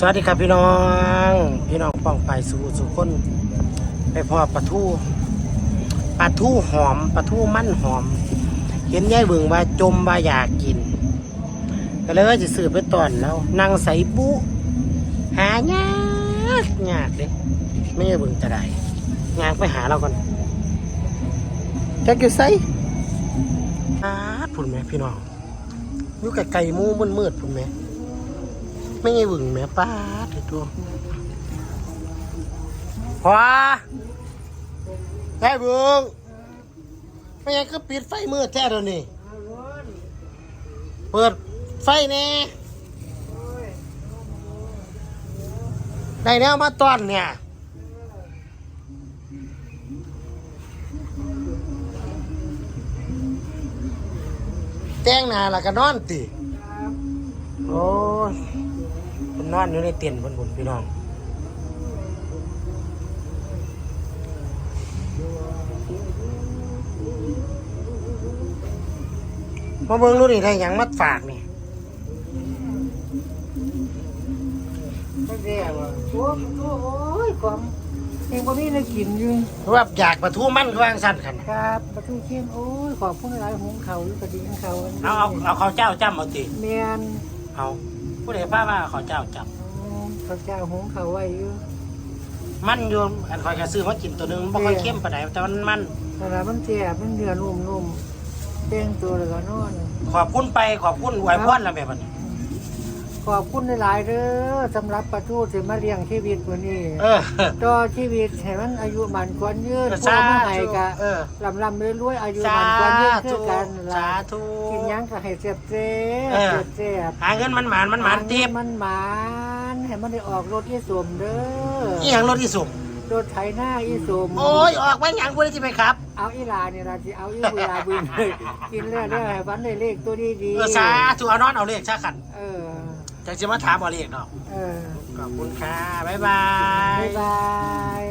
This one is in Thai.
สวัสดีครับพี่น้อง พี่น้องป้องไปสู่สุคนไปพอปลาทูปลาทูหอมปลาทูมันหอม เห็นยายเบิ่งว่าจมว่าอยากกิน ก็เลยว่าจะซื้อไปตอนแล้วนั่งใส่ปุหายากยากเลยไม่ยายเบิ่งจะได้งานไปหาเราก่อนจะเกี่ยวใส่อาพุ่นไหมพี่น้องอยู่ไกลๆมู่มืดๆพุ่นไหม ไม่ไงหวึงแม่ป้าดไอ้ตัวพอได้เบึงไม่ยังก็ปิดไฟมืดแท้เดี๋ยวนี้เปิดไฟแน่ได้แนวมาตอนเนี่ยแจ้งหนาแล้วก็นอนติ โอ้ นอนอยู่ในเต็นท์บนบนพี่น้องมาเบิ่งดูนี่ได้หยังมัดฝากนี่ไม่แย่ว่ะโอ้โหโอ้ยกอมเองบ่มีอะไรกินอยู่ว่าอยากประทูมันก็วางสั้นกันครับประตูเข้มโอ้ยขอบคุณหลายหงเขาหรือกระดิ่งเขาเอาเอาเอาข้าวเจ้าจ้ำเอาติเมียนเอา ผู้ใดป้าว่าข้าวเจ้าจับอืมพระเจ้าหงเขาไว้อยู่มันอยู่อันคอยกระซื้อมากินตัวหนึงบ่ค่อยเข้มปานใดแต่มันมัน แต่ละมันแจ่บมันเนื้อนุ่มๆเต้งตัวเลยก็นอน ขอบคุณไปขอบคุณไหวพรแล้วแม่บัดนี้ ขอบคุณหลายๆเด้อสำหรับประตูที่มาเลี้ยงชีวิตวันนี้เออ ต่อชีวิตให้มันอายุมันควรยืนเออพวกมาให้กะเออ ลำลำๆรวยๆอายุสามันควรยืนคืธุอกันสาล่ะธุ กินหยังก็ให้เจ็บเจ็เออ บเจ็บหาเงินมันหมานมันหมานทิพย์มันหมานให้มันได้ออกรถอีสมเด้อีอหยังรถอีสุมรถไถหน้าอีสม โอ้ยออกไปหยังกูได้ที่ไปครับ เอาอีหลาเนี่ยละสิเอาอีเวลาบืนเลยกินแล้วได้ให้วันได้เลขตัวดีดีเออสาธุเอานอนเอาเลขชาขันเออ จังจะมาถามเอาเลขดอกเออขอบคุณค่ะ บ๊ายบายบ๊ายบาย